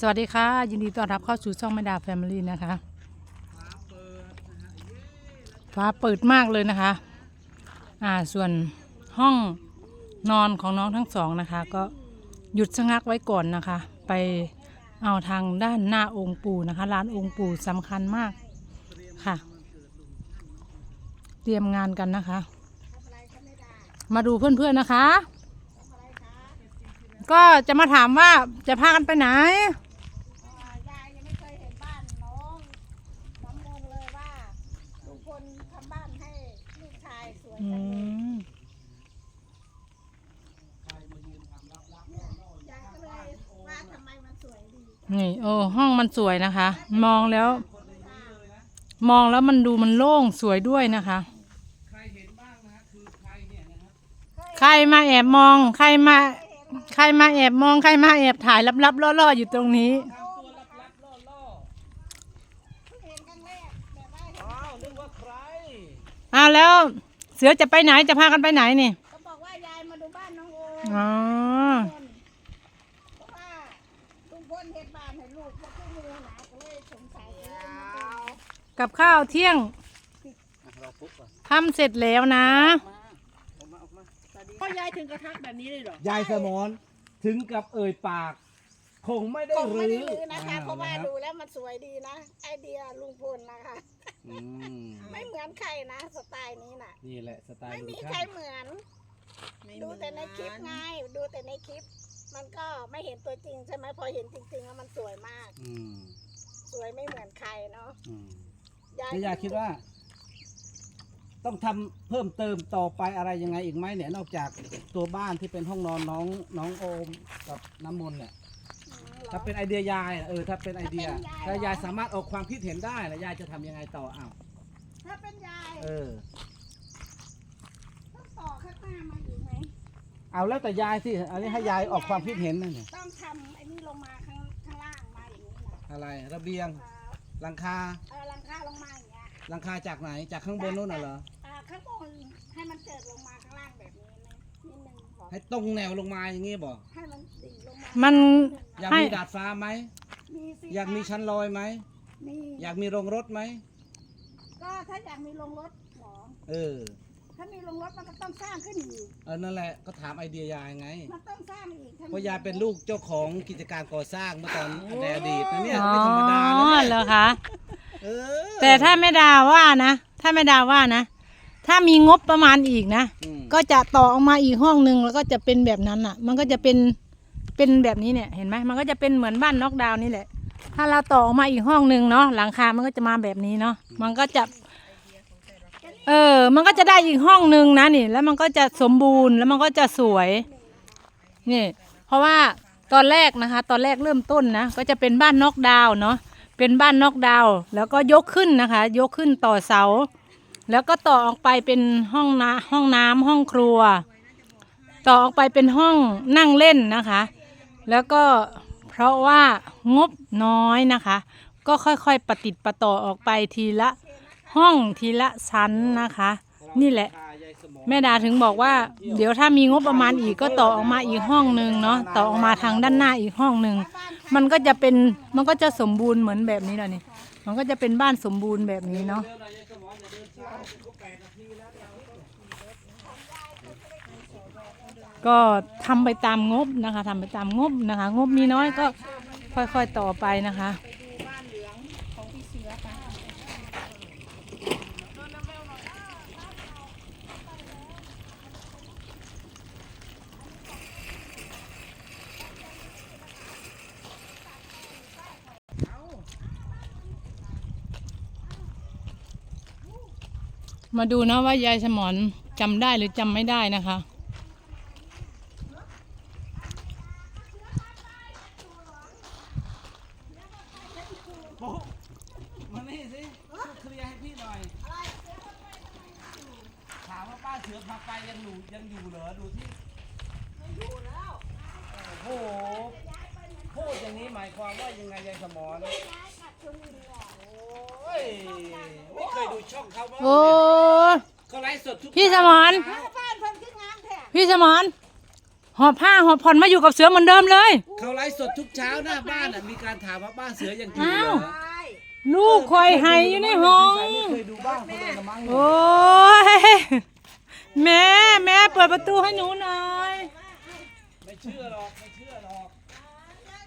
สวัสดีค่ะ ยินดีต้อนรับเข้าสู่ช่องแม่ดาแฟมิลี่นะคะฟ้าเปิดมากเลยนะคะ อ่าส่วนห้องนอนของน้องทั้งสองนะคะ ก็หยุดชะงักไว้ก่อนนะคะ ไปเอาทางด้านหน้าองค์ปู่นะคะร้านองค์ปู่สำคัญมากค่ะ เตรียมงานกันนะคะ มาดูเพื่อนๆนะคะ ก็จะมาถามว่าจะพากันไปไหน ยายยังไม่เคยเห็นบ้านน้องน้ำมนต์เลยว่าลุงพลทำบ้านให้ลูกชายสวย อืมนี่โอ้ห้องมันสวยนะคะ มองแล้ว มองแล้วมันดูมันโล่งสวยด้วยนะคะ ใครมาแอบมอง ใครมา ใครมาแอบมอง ใครมาแอบถ่ายลับๆล่อๆอยู่ตรงนี้ อ้าวนึกว่าใครอ้าวแล้ว เสือจะไปไหนจะพากันไปไหนนี่ก็บอกว่ายายมาดูบ้านน้องโออ๋อเพราะว่าลุงพลเห็นบ้านให้ลูกมาขึ้นมือหนาก็เลยสงสัยเลยมาดูกับข้าวเที่ยงเราปุ๊บอะทำเสร็จแล้วนะออกมาออกมาพ่อยายถึงกระทักแบบนี้เลยเหรอ ยายสมอนถึงกับเอ่ยปาก คงไม่ได้คงไม่รื้ได้อรื้อนะคะอ่เพราะว่าคบดูแล้วมันสวยดีนะ ไอเดียลุงพลนะคะ อืมไม่เหมือนใครนะสไตล์นี้น่ะ นี่แหละสไตล์ไม่ลุมีงใครช่างเหมือน ไม่ดูแต่ในคลิปไงดูแต่ในคลิป มันก็ไม่เห็นตัวจริงใช่ไหมพอเห็นจริง ๆ แล้วมันสวยมาก อืมสวยไม่เหมือนใครเนาะอืมยายแล้วยายคิดว่า ต้องทำเพิ่มเติมต่อไปอะไรยังไงอีกไหมเนี่ย นอกจากตัวบ้านที่เป็นห้องนอนน้องน้องโอมกับน้ำมนต์เนี่ยอืมเหรอ ถ้าเป็นไอเดียยายเออถ้าเป็นไอเดีย ถ้าเป็นยายเหรอถ้ายายสามารถออกความคิดเห็นได้แล้วยายจะทำยังไงต่ออ้าวถ้าเป็นยายเออ ต้องต่อข้างหน้ามาอีกไหมเอาแล้วแต่ยายสิอันนี้ให้ยายออกความคิดเห็นนั่นเนี่ยต้องทำไอ้นี่ลงมาข้างข้างล่างมาอย่างนี้นะอะไรระเบียงอ่าหลังคาเออหลังคาลงมาอย่างเงี้ยหลังคาจากไหนจากข้างบนนู้นน่ะเหรออ่าข้างบนให้มันเจิดลงมาข้างล่างแบบนี้นะนิดนึงบอก ให้ตรงแนวลงมาอย่างงี้บอกให้มันดิ่งลงมามัน อยากให้ มีดาดฟ้าไหมมีสิอยากมีชั้นลอยไหมมีอยากมีโรงรถไหมก็ถ้าอยากมีโรงรถหรอเออถ้ามีโรงรถมันก็ต้องสร้างขึ้นอีกเออนั่นแหละก็ถามไอเดียยายไง มันต้องสร้างอีกถ้เพราะยายเป็นลูกเจ้าของกิจการก่อสร้างเมื่อตอนในอดีตนะเนี่ยอ๋อไม่ธรรมดานะเหรเนี่ยอคะ เออแต่ถ้าไม่ดาว่านะ ถ้าไม่ดาว่านะ ถ้ามีงบประมาณอีกนะ อืมก็จะต่อออกมาอีกห้องหนึ่งแล้วก็จะเป็นแบบนั้นอะ มันก็จะเป็นเป็นแบบนี้เนี่ยเห็นไหมมันก็จะเป็นเหมือนบ้านน็อกดาวน์นี่แหละ ถ้าเราต่อออกมาอีกห้องหนึ่งเนาะหลังคา มันก็จะมาแบบนี้เนาะมันก็จะ เออ มันก็จะได้อีกห้องหนึ่งนะนี่ แล้วมันก็จะสมบูรณ์แล้วมันก็จะสวยนี่ เพราะว่าตอนแรกนะคะ ตอนแรกเริ่มต้นนะก็จะเป็นบ้านน็อกดาวน์เนาะเป็นบ้านน็อกดาวน์แล้วก็ยกขึ้นนะคะ ยกขึ้นต่อเสา แล้วก็ต่อออกไปเป็นห้องน้ำห้องน้ำห้องครัว ต่อออกไปเป็นห้องนั่งเล่นนะคะ แล้วก็เพราะว่างบน้อยนะคะ ก็ค่อยๆประติดประต่อออกไปทีละห้องทีละชั้นนะคะ นี่แหละ แม่ดาถึงบอกว่า เดี๋ยวถ้ามีงบประมาณอีกก็ต่อออกมาอีกห้องหนึ่งเนาะต่อออกมาทางด้านหน้าอีกห้องหนึ่งมันก็จะเป็นมันก็จะสมบูรณ์เหมือนแบบนี้แหละนี่มันก็จะเป็นบ้านสมบูรณ์แบบนี้เนาะ ก็ทำไปตามงบนะคะทำไปตามงบนะคะ งบมีน้อยก็ค่อยๆต่อไปนะคะ มาดูนะว่ายายสมอนจำได้หรือจำไม่ได้นะคะปุ๊มานี่สิช่วยเคลียร์ให้พี่หน่อย ถามว่าป้าเสือพาไปยังอยู่ยังอยู่เหรอ ดูที่ไม่อยู่แล้วโอ้โหพูดอย่างนี้หมายความว่ายังไงยายสมอนโอ้ย ไม่เคยดูช่องเขาบ้างโอ้เขาไลฟ์สดทุกพี่สมรเช้าบ้านเพิ่นขึ้นงามแท้พี่สมอนหอบผ้าหอบผ่อนมาอยู่กับเสือเหมือนเดิมเลย เขาไลฟ์สดทุกเช้าหน้าบ้านอะมีการถามว่าบ้านเสือยังอยู่เหรอ้าวอใช่ลูกคอยให้อยู่ในห้อง ไม่เคยดูบ้านเขาเลยละมั้งโอ้ยแม่แม่เปิดประตูให้หนูหน่อยไม่เชื่อหรอกไม่เชื่อหรอก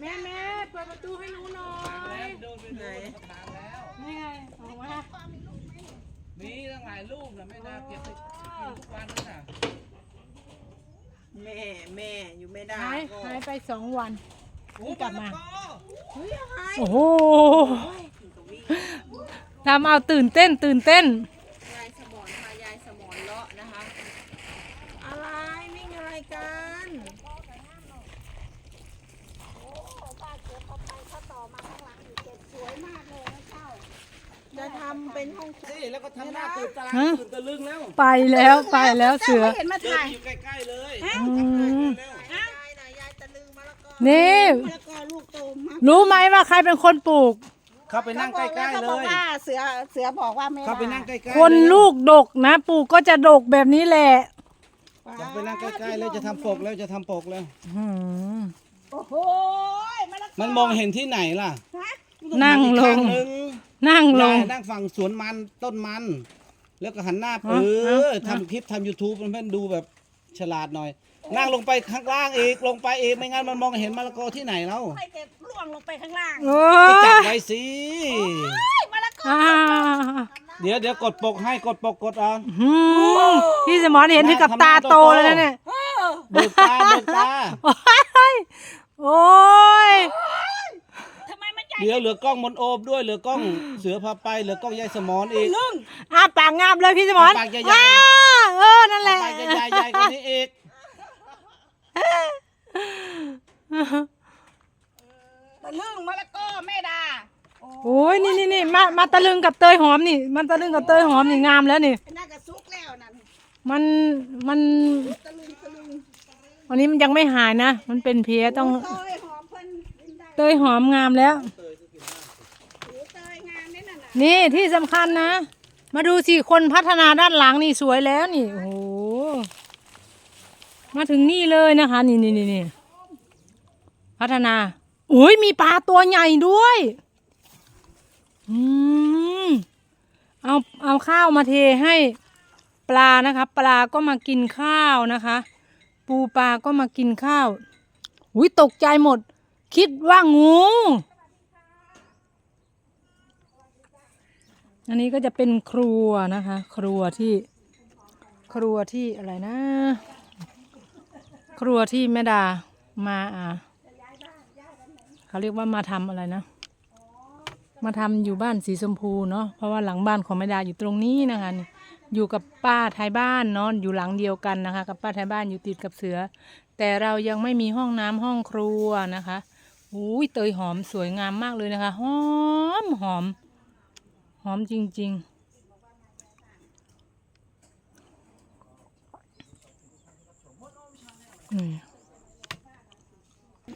แม่แม่เปิดประตูให้หนูหน่อยแล้วโดนไปเลยถามแล้ว นี่ไงออกมามีตั้งหลายรูปนะไม่น่าเก็บไปกินทุกวันนั่นน่ะแม่แม่อยู่ไม่ได้หายก็หายไปสองวัน โอ้กลับมาะละกอเฮ้ยหายโอ้โห ทำเอาตื่นเต้นตื่นเต้น ยายสมอนพายายสมอนเลาะนะคะ อะไรวิ่งอะไรกัน บ้านเสือเขาไปเขาต่อมาข้างหลังอยู่เจ็ดสวยมากเลยนะเจ้า จะทำ เป็นห้องครัวนี่แล้วก็ทำหน้าตื่นตาฮะ ตื่นตะลึงแล้วไปแล้วไปแล้วเสือจ้าไม่เห็นมาเดินถ่าย อยู่ใกล้ๆเลยอืม เร็วยายนะยายตะลึงมะละกอนี่แล้วก็ลูกโตมากรู้ไหมว่าใครเป็นคนปลูกเข้าไปนั่งใกล้ๆเขาเลบอกย ว่าเสือเสือบอกว่าไม่เข้าไปได้นั่งใกล้ๆคนเร็วลูกดกนะ ปลูกก็จะดกแบบนี้แหละเข้าไปนั่งใกล้ๆแล้วจะทำปกแล้วจะทำปกแล้วอืม โอ้โหมะละกอมันมองเห็นที่ไหนล่ะฮะนั่งลงอีกข้าหนึ่ง นั่งลงยายนั่งฝั่งสวนมันต้นมัน แล้วก็หันหน้าเอเอาอเอาทำคลิปทำ YouTube มันเพื่อนดูแบบฉลาดหน่อย นั่งลงไปข้างล่างอีกลงไปอีกไม่งั้นมันมองเห็นมะละกอที่ไหนแล้วให้เก็บล่วงลงไปข้างล่างโอ้ไปจับยไว้สิมะละกออ่าเดี๋ยวเดี๋ยวกดปกให้กดปกกดเอ่อนอืมพี่สมอนเห็นถึงกับตาโตเลยนะเนี่ยเบิกตาเบิกตา โอ้ยโอ้ย ทำไมมันใหญ่ เดี๋ยวเหลือกล้องมนโอบด้วยเหลือกล้องเสือพาไปเหลือกล้องยายสมอนอีกอาปากงามเลยพี่สมอนปากใหญ่ๆว้าเออนั่นแหละ ไปจะใหญ่ๆกว่านี้อีกตะลึงมะละกอแม่ดาโอ้ยนี่นี่นี่มามาตะลึงกับเตยหอมนี่ มันตะลึงกับเตยหอมนี่งามแล้วนี่ น่าจะซุกแล้วนั่นมันมัน ตะลึงตะลึงวันนี้มันยังไม่หายนะ มันเป็นเพี้ยต้องเตยหอมเพิ่นกินได้เตยหอมงามแล้วหูเตยงาม นี่ที่สำคัญนะ มาดูสิคนพัฒนาด้านหลังนี่สวยแล้วนี่ โอ้โห มาถึงนี่เลยนะคะ นี่นี่นี่นี่พัฒนาอุ้ยมีปลาตัวใหญ่ด้วย อืม เอาเอาข้าวมาเทให้ปลานะคะ ปลาก็มากินข้าวนะคะ ปูปลาก็มากินข้าว อุ้ยตกใจหมด คิดว่างู อันนี้ก็จะเป็นครัวนะคะ ครัวที่ครัวที่อะไรนะ ครัวที่แม่ดามาอ่าเขาเรียกว่ามาทำอะไรนะ มาทำอยู่บ้านสีชมพูเนาะเพราะว่าหลังบ้านของแม่ดาอยู่ตรงนี้นะคะอยู่กับป้าไทยบ้านเนาะอยู่หลังเดียวกันนะคะ กับป้าไทยบ้านอยู่ติดกับเสือ แต่เรายังไม่มีห้องน้ำห้องครัวนะคะอุ้ยเตยหอมสวยงามมากเลยนะคะหอมหอม หอมจริงๆอืม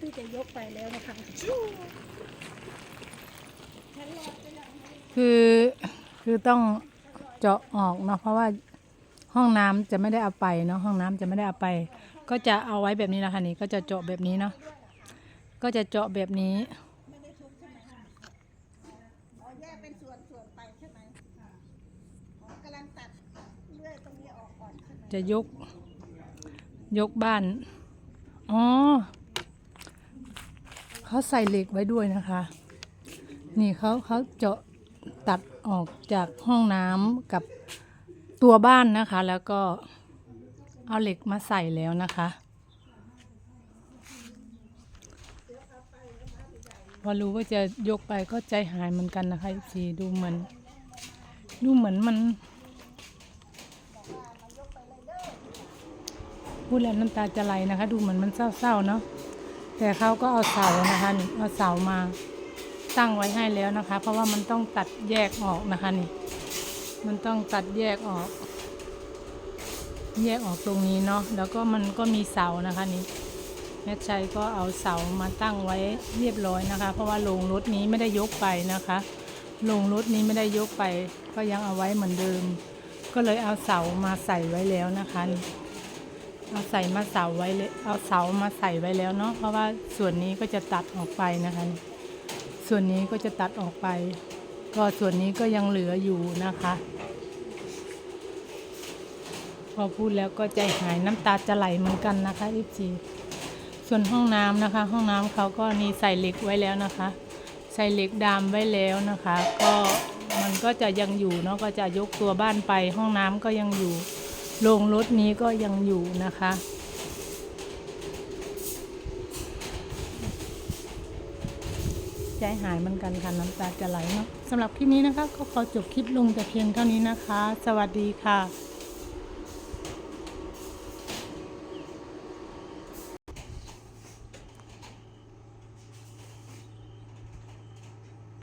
ที่จะยกไปแล้วนะคะคือคือต้องเจาะออกเนาะเพราะว่าห้องน้ำจะไม่ได้เอาไปเนาะห้องน้ำจะไม่ได้เอาไป ก็จะเอาไว้แบบนี้นะคะนี่ก็จะเจาะแบบนี้เนาะก็จะเจาะแบบนี้ อ๋อแยกเป็นส่วนๆไปใช่ไหมอ๋อ กำลังตัดเลื่อยตรงนี้ออกก่อนจะยก ยกบ้าน อ๋อ เขาใส่เหล็กไว้ด้วยนะคะ นี่เขาเขาเจาะตัดออกจากห้องน้ำกับตัวบ้านนะคะ แล้วก็เอาเหล็กมาใส่แล้วนะคะ พอรู้ว่าจะยกไปก็ใจหายเหมือนกันนะคะสีดูเหมือน ดูเหมือนมัน พูดแล้วน้ำตาจะไหลนะคะ ดูเหมือนมันเศร้าๆเนาะแต่เขาก็เอาเสานะคะนี่เอาเสามาตั้งไว้ให้แล้วนะคะ เพราะว่ามันต้องตัดแยกออกนะคะนี่ มันต้องตัดแยกออก แยกออกตรงนี้เนาะแล้วก็มันก็มีเสานะคะนี่แม่ชัยก็เอาเสามาตั้งไว้เรียบร้อยนะคะ เพราะว่าโรงรถนี้ไม่ได้ยกไปนะคะโรงรถนี้ไม่ได้ยกไป ก็ยังเอาไว้เหมือนเดิม ก็เลยเอาเสามาใส่ไว้แล้วนะคะนี่ เอาใส่มาเสาไว้เลยเอาเสามาใส่ไว้แล้วเนาะเพราะว่าส่วนนี้ก็จะตัดออกไปนะคะ ส่วนนี้ก็จะตัดออกไป ก็ส่วนนี้ก็ยังเหลืออยู่นะคะ พอพูดแล้วก็ใจหายน้ำตาจะไหลเหมือนกันนะคะอีจีส่วนห้องน้ำนะคะ ห้องน้ำเขาก็นี่ใส่เหล็กไว้แล้วนะคะ ใส่เหล็กดามไว้แล้วนะคะ ก็มันก็จะยังอยู่เนาะก็จะยกตัวบ้านไปห้องน้ำก็ยังอยู่ โรงรถนี้ก็ยังอยู่นะคะ ใจหายเหมือนกันค่ะ น้ำตาจะไหลเนาะสำหรับคลิปนี้นะคะ ก็ขอจบคลิปลงแต่เพียงเท่านี้นะคะ สวัสดีค่ะ